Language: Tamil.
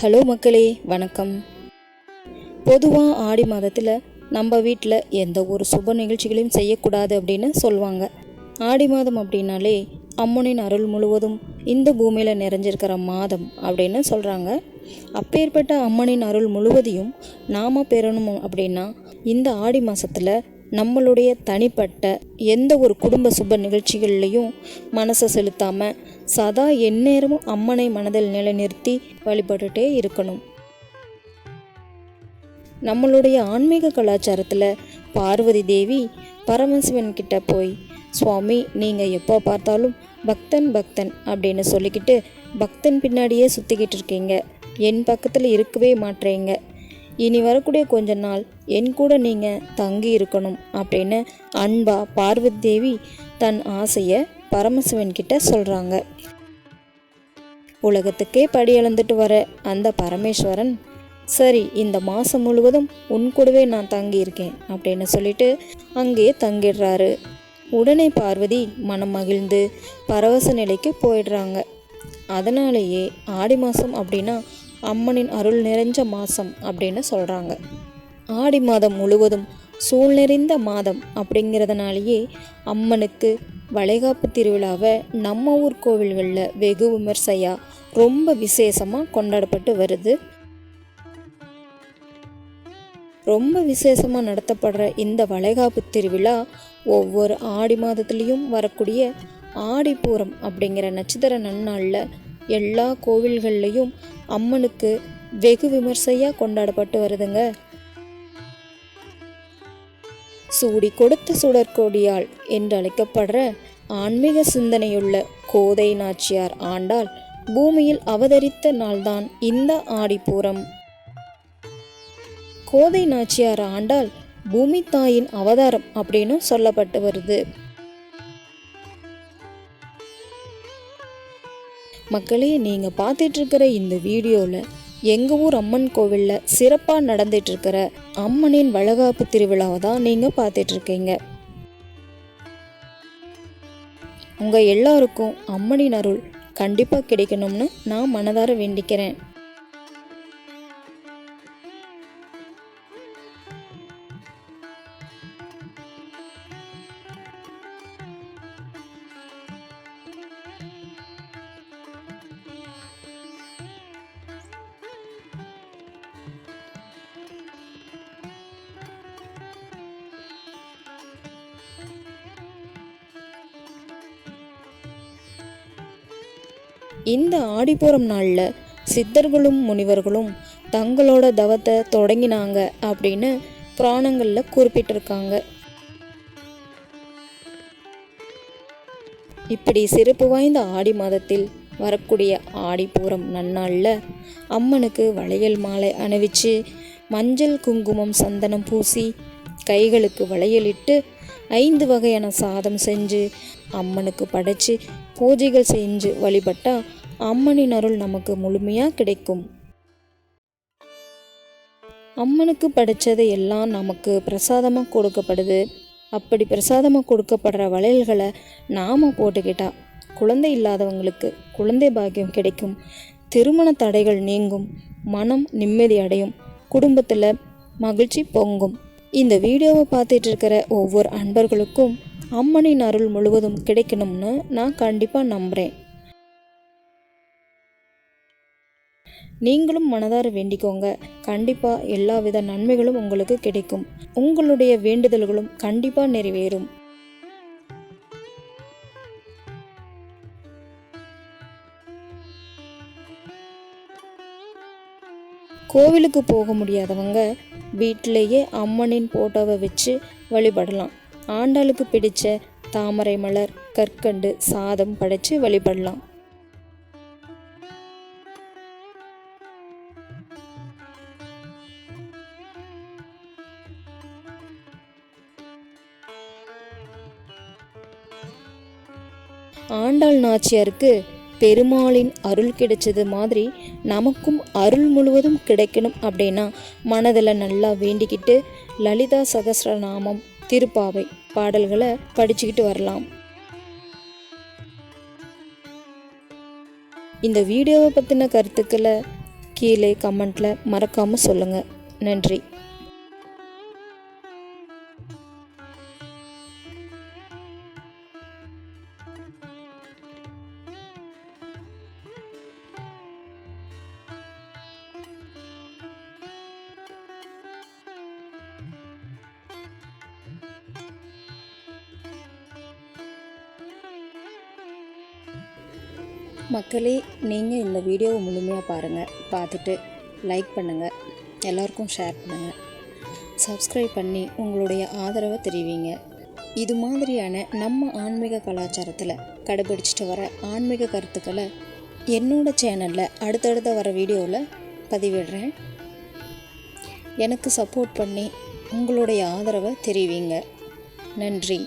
ஹலோ மக்களே வணக்கம். பொதுவாக ஆடி மாதத்தில் நம்ம வீட்டில் எந்த ஒரு சுப நிகழ்ச்சிகளையும் செய்யக்கூடாது அப்படின்னு சொல்லுவாங்க. ஆடி மாதம் அப்படின்னாலே அம்மனின் அருள் முழுவதும் இந்த பூமியில் நிறைஞ்சிருக்கிற மாதம் அப்படின்னு சொல்கிறாங்க அப்பேற்பட்ட அம்மனின் அருள் முழுவதையும் நாம் பெறணும் அப்படின்னா இந்த ஆடி மாதத்தில் நம்மளுடைய தனிப்பட்ட எந்த ஒரு குடும்ப சுப நிகழ்ச்சிகள்லையும் மனசை செலுத்தாமல் சதா எந்நேரமும் அம்மனை மனதில் நிலைநிறுத்தி வழிபட்டுட்டே இருக்கணும். நம்மளுடைய ஆன்மீக கலாச்சாரத்தில் பார்வதி தேவி பரமசிவன் கிட்ட போய் சுவாமி நீங்கள் எப்போ பார்த்தாலும் பக்தன் பக்தன் அப்படின்னு சொல்லிக்கிட்டு பக்தன் பின்னாடியே சுற்றிக்கிட்டு இருக்கீங்க. என் பக்கத்தில் இருக்கவே மாட்டேங்க இனி வரக்கூடிய கொஞ்ச நாள் என் கூட நீங்கள் தங்கி இருக்கணும் அப்படின்னு அன்பா பார்வதி தேவி தன் ஆசையை பரமசிவன் கிட்ட சொல்கிறாங்க உலகத்துக்கே படி இழந்துட்டு வர அந்த பரமேஸ்வரன் சரி இந்த மாதம் முழுவதும் உன் கூடவே நான் தங்கியிருக்கேன் அப்படின்னு சொல்லிட்டு அங்கேயே தங்கிடுறாரு. உடனே பார்வதி மனம் மகிழ்ந்து பரவச நிலைக்கு போயிடுறாங்க. அதனாலேயே ஆடி மாதம் அப்படின்னா அம்மனின் அருள் நிறைஞ்ச மாதம் அப்படின்னு சொல்கிறாங்க ஆடி மாதம் முழுவதும் சூழ் நிறைந்த மாதம் அப்படிங்கிறதுனாலேயே அம்மனுக்கு வளைகாப்பு திருவிழாவை நம்ம ஊர் கோவில்களில் வெகு விமர்சையாக ரொம்ப விசேஷமாக கொண்டாடப்பட்டு வருது. ரொம்ப விசேஷமாக நடத்தப்படுற இந்த வளைகாப்பு திருவிழா ஒவ்வொரு ஆடி மாதத்துலேயும் வரக்கூடிய ஆடிப்பூரம் அப்படிங்கிற நட்சத்திர நன்னாளில் எல்லா கோவில்கள்லையும் அம்மனுக்கு வெகு விமர்சையாக கொண்டாடப்பட்டு வருதுங்க. சூடி கொடுத்த சுடற்கோடியாள் என்றழைக்கப்படுற ஆன்மீக சிந்தனையுள்ள கோதை நாச்சியார் ஆண்டாள் பூமியில் அவதரித்த நாள்தான் இந்த ஆடிப்பூரம். கோதை நாச்சியார் ஆண்டாள் பூமி தாயின் அவதாரம் அப்படின்னு சொல்லப்பட்டு வருது. மக்களே நீங்கள் பார்த்துட்டு இருக்கிற இந்த வீடியோவில் எங்கள் ஊர் அம்மன் கோவிலில் சிறப்பாக நடந்துட்டுருக்கிற அம்மனின் வளகாப்பு திருவிழாவை தான் நீங்கள் பார்த்துட்ருக்கீங்க உங்கள் எல்லாருக்கும் அம்மனின் அருள் கண்டிப்பாக கிடைக்கணும்னு நான் மனதார வேண்டிக்கிறேன். இந்த ஆடிப்பூரம் நாளில் சித்தர்களும் முனிவர்களும் தங்களோட தவத்தை தொடங்கினாங்க அப்படின்னு புராணங்களில் குறிப்பிட்டிருக்காங்க. இப்படி சிறப்பு வாய்ந்த ஆடி மாதத்தில் வரக்கூடிய ஆடிப்பூரம் நன்னாளில் அம்மனுக்கு வளையல் மாலை அணிவிச்சு மஞ்சள் குங்குமம் சந்தனம் பூசி கைகளுக்கு வளையலிட்டு ஐந்து வகையான சாதம் செஞ்சு அம்மனுக்கு படைச்சு பூஜைகள் செஞ்சு வழிபட்டா அம்மனின் அருள் நமக்கு முழுமையாக கிடைக்கும். அம்மனுக்கு படைச்சது எல்லாம் நமக்கு பிரசாதமாக கொடுக்கப்படுது. அப்படி பிரசாதமாக கொடுக்கப்படுற வளையல்களை நாம் போட்டுக்கிட்டா குழந்தை இல்லாதவங்களுக்கு குழந்தை பாக்கியம் கிடைக்கும். திருமண தடைகள் நீங்கும். மனம் நிம்மதி அடையும். குடும்பத்தில் மகிழ்ச்சி பொங்கும். இந்த வீடியோவை பார்த்துட்டு இருக்கிற ஒவ்வொரு அன்பர்களுக்கும் அம்மனின் அருள் முழுவதும் கிடைக்கணும்னு நான் கண்டிப்பாக நம்புகிறேன் நீங்களும் மனதார வேண்டிக்கோங்க. கண்டிப்பாக எல்லா வித நன்மைகளும் உங்களுக்கு கிடைக்கும். உங்களுடைய வேண்டுதல்களும் கண்டிப்பாக நிறைவேறும். கோவிலுக்கு போக முடியாதவங்க வீட்டிலேயே அம்மனின் போட்டோவை வச்சு வழிபடலாம். ஆண்டாளுக்கு பிடிச்ச தாமரை மலர் கற்கண்டு சாதம் படைச்சு வழிபடலாம். ஆண்டாள் நாச்சியாருக்கு பெருமாளின் அருள் கிடைச்சது மாதிரி நமக்கும் அருள் முழுவதும் கிடைக்கணும் அப்படின்னா மனதில் நல்லா வேண்டிக்கிட்டு லலிதா சகசிரநாமம் திருப்பாவை. பாடல்களை படிச்சுக்கிட்டு வரலாம். இந்த வீடியோவை பற்றின கருத்துக்களை கீழே கமெண்ட்டில் மறக்காமல் சொல்லுங்கள் நன்றி. மக்களே நீங்கள் இந்த வீடியோவை முழுமையாக பாருங்கள் பார்த்துட்டு லைக் பண்ணுங்கள் எல்லாருக்கும் ஷேர் பண்ணுங்கள் சப்ஸ்கிரைப் பண்ணி உங்களுடைய ஆதரவை தெரிவிங்க. இது மாதிரியான நம்ம ஆன்மீக கலாச்சாரத்தில் கடைபிடிச்சிட்டு வர ஆன்மீக கருத்துக்களை என்னோட சேனலில் அடுத்தடுத்த வர வீடியோவில் பதிவிடுறேன். எனக்கு சப்போர்ட் பண்ணி உங்களுடைய ஆதரவை தெரிவிங்க. நன்றி.